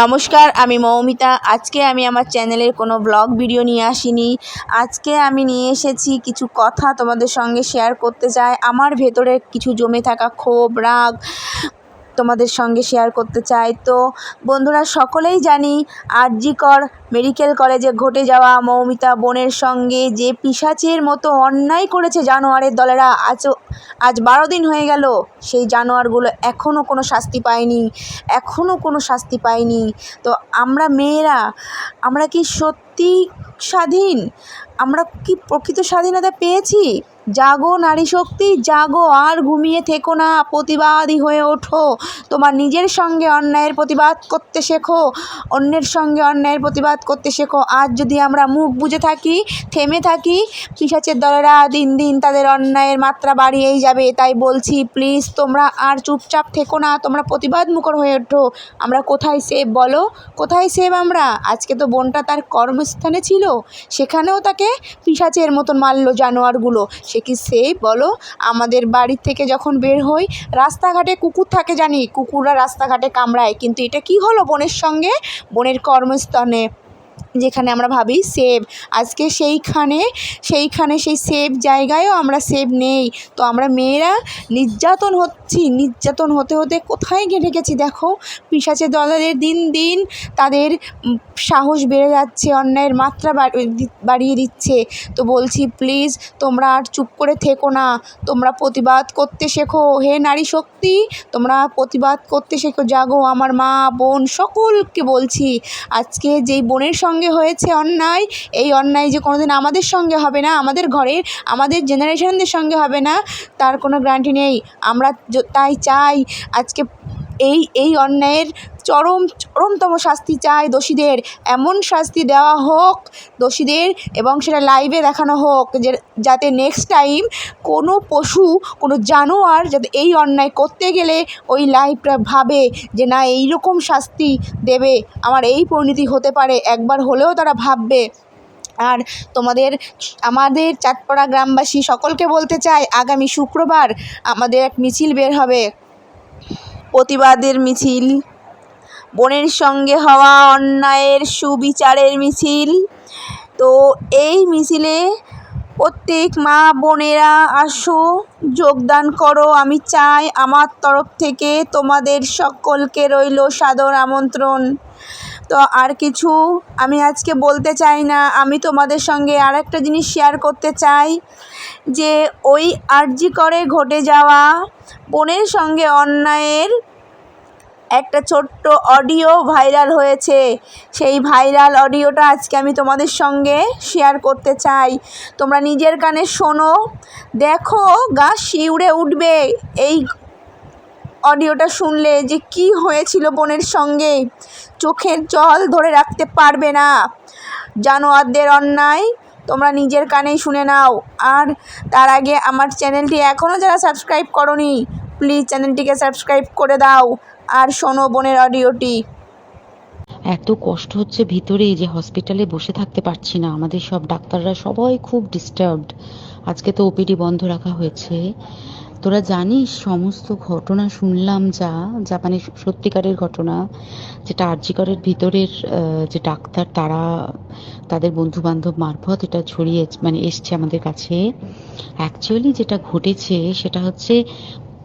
নমস্কার, আমি মৌমিতা। আজকে আমি আমার চ্যানেলের কোনো ব্লগ ভিডিও নিয়ে আসিনি। আজকে আমি নিয়ে এসেছি কিছু কথা তোমাদের সঙ্গে শেয়ার করতে চাই। আমার ভেতরে কিছু জমে থাকা ক্ষোভ, রাগ তোমাদের সঙ্গে শেয়ার করতে চাই। তো বন্ধুরা, সকলেই জানি আরজিকর মেডিকেল কলেজে ঘটে যাওয়া মৌমিতা বোনের সঙ্গে যে পিশাচের মতো অন্যায় করেছে জানোয়ারের দলেরা আজও আজ বারো দিন হয়ে গেল। সেই জানোয়ারগুলো এখনও কোনো শাস্তি পায়নি এখনও কোনো শাস্তি পায়নি। তো আমরা মেয়েরা, আমরা কি সত্যি স্বাধীন? আমরা কি প্রকৃত স্বাধীনতা পেয়েছি? জাগো নারী শক্তি, জাগো আর ঘুমিয়ে থেকো না, প্রতিবাদী হয়ে ওঠো। তোমার নিজের সঙ্গে অন্যায়ের প্রতিবাদ করতে শেখো, অন্যের সঙ্গে অন্যায়ের প্রতিবাদ করতে শেখো। আজ যদি আমরা মুখ বুজে থাকি, থেমে থাকি পিসাচের দলেরা দিন দিন তাদের অন্যায়ের মাত্রা বাড়িয়েই যাবে। তাই বলছি প্লিজ তোমরা আর চুপচাপ থেকো না, তোমরা প্রতিবাদ মুখর হয়ে ওঠো। আমরা কোথায় সেভ বলো? কোথায় সেভ আমরা? আজকে তো বোনটা তার কর্মস্থানে ছিল, সেখানেও তাকে পিসাচের মতন মারল জানোয়ারগুলো। সে কি সেই বলো? আমাদের বাড়ির থেকে যখন বের হই, রাস্তাঘাটে কুকুর থাকে জানি, কুকুররা রাস্তাঘাটে কামড়ায়, কিন্তু এটা কি হলো বোনের সঙ্গে? বোনের কর্মস্থানে। যেখানে আমরা ভাবি সেভ আজকে সেইখানে সেইখানে সেই সেভ জায়গায়ও আমরা সেভ নেই। তো আমরা মেয়েরা নির্যাতন হচ্ছি, নির্যাতন হতে হতে কোথায় গিয়ে গেছি দেখো? পিসাচের দলের দিন দিন তাদের সাহস বেড়ে যাচ্ছে, অন্যায়ের মাত্রা বাড়িয়ে দিচ্ছে। তো বলছি প্লিজ তোমরা আর চুপ করে থেকো না। তোমরা প্রতিবাদ করতে শেখো। হে নারী শক্তি, তোমরা প্রতিবাদ করতে শেখো। জাগো আমার মা, বোন, সকলকে বলছি, আজকে যেই বোনের সঙ্গে হয়েছে অন্যায়। এই অন্যায় যে কোনোদিন আমাদের সঙ্গে হবে না, আমাদের ঘরের, আমাদের জেনারেশনদের সঙ্গে হবে না, তার কোনো গ্যারান্টি নেই। আমরা তাই চাই আজকে এই এই অন্যায়ের চরম, চরমতম শাস্তি চাই দোষীদের। এমন শাস্তি দেওয়া হোক দোষীদের এবং সেটা লাইভে দেখানো হোক যে, যাতে নেক্সট টাইম কোনো পশু, কোনো জানোয়ার যাতে এই অন্যায় করতে গেলে ওই লাইভটা ভাবে যে, না এই রকম শাস্তি দেবে। আমার এই পরিণতি হতে পারে। একবার হলেও তারা ভাববে। আর তোমাদের, আমাদের চাঁদপাড়া গ্রামবাসী সকলকে বলতে চাই, আগামী শুক্রবার আমাদের এক মিছিল বের হবে। প্রতিবাদের মিছিল। বোনের সঙ্গে হওয়া অন্যায়ের সুবিচারের মিছিল। তো এই মিছিলে প্রত্যেক মা বোনেরা আসো, যোগদান করো। আমি চাই আমার তরফ থেকে তোমাদের সকলকে রইল সাদর আমন্ত্রণ। তো আর কিছু আমি আজকে বলতে চাই না। আমি তোমাদের সঙ্গে আর একটা জিনিস শেয়ার করতে চাই। যে ওই আরজি করে ঘটে যাওয়া বোনের সঙ্গে অন্যায়ের একটা ছোট্ট অডিও ভাইরাল হয়েছে। সেই ভাইরাল অডিওটা আজকে আমি তোমাদের সঙ্গে শেয়ার করতে চাই। তোমরা নিজের কানে শোনো। দেখো, গা শিউড়ে উঠবে। এই অডিওটা শুনলে যে কি হয়েছিল বোনের সঙ্গে, চোখের জল ধরে রাখতে পারবে না। জানোয়ারদের অন্যায় তোমরা নিজের কানেই শুনে নাও। আর তার আগে আমার চ্যানেলটি এখনও যারা সাবস্ক্রাইব করনি, প্লিজ চ্যানেলটিকে সাবস্ক্রাইব করে দাও। আর শোনো বোনের অডিওটি। এত কষ্ট হচ্ছে ভিতরে যে হসপিটালে বসে থাকতে পারছি না। আমাদের সব ডাক্তাররা সবাই খুব ডিস্টার্বড আজকে তো ওপিডি বন্ধ রাখা হয়েছে। তোরা জানিস সমস্ত ঘটনা শুনলাম যা মানে সত্যিকারের ঘটনা যেটা আর্যিকরের ভিতরের যে ডাক্তার তারা, তাদের বন্ধুবান্ধব মারফত এটা ছড়িয়ে মানে এসছে আমাদের কাছে। অ্যাকচুয়ালি যেটা ঘটেছে সেটা হচ্ছে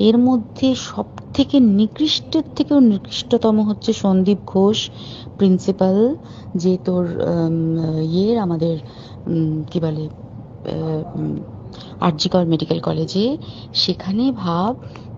এর মধ্যে সব থেকে নিকৃষ্টের থেকেও নিকৃষ্টতম হচ্ছে সন্দীপ ঘোষ প্রিন্সিপাল যে তোর ইয়ের আমাদের কি বলে আরজিকর মেডিকেল কলেজে সেখানে ভাব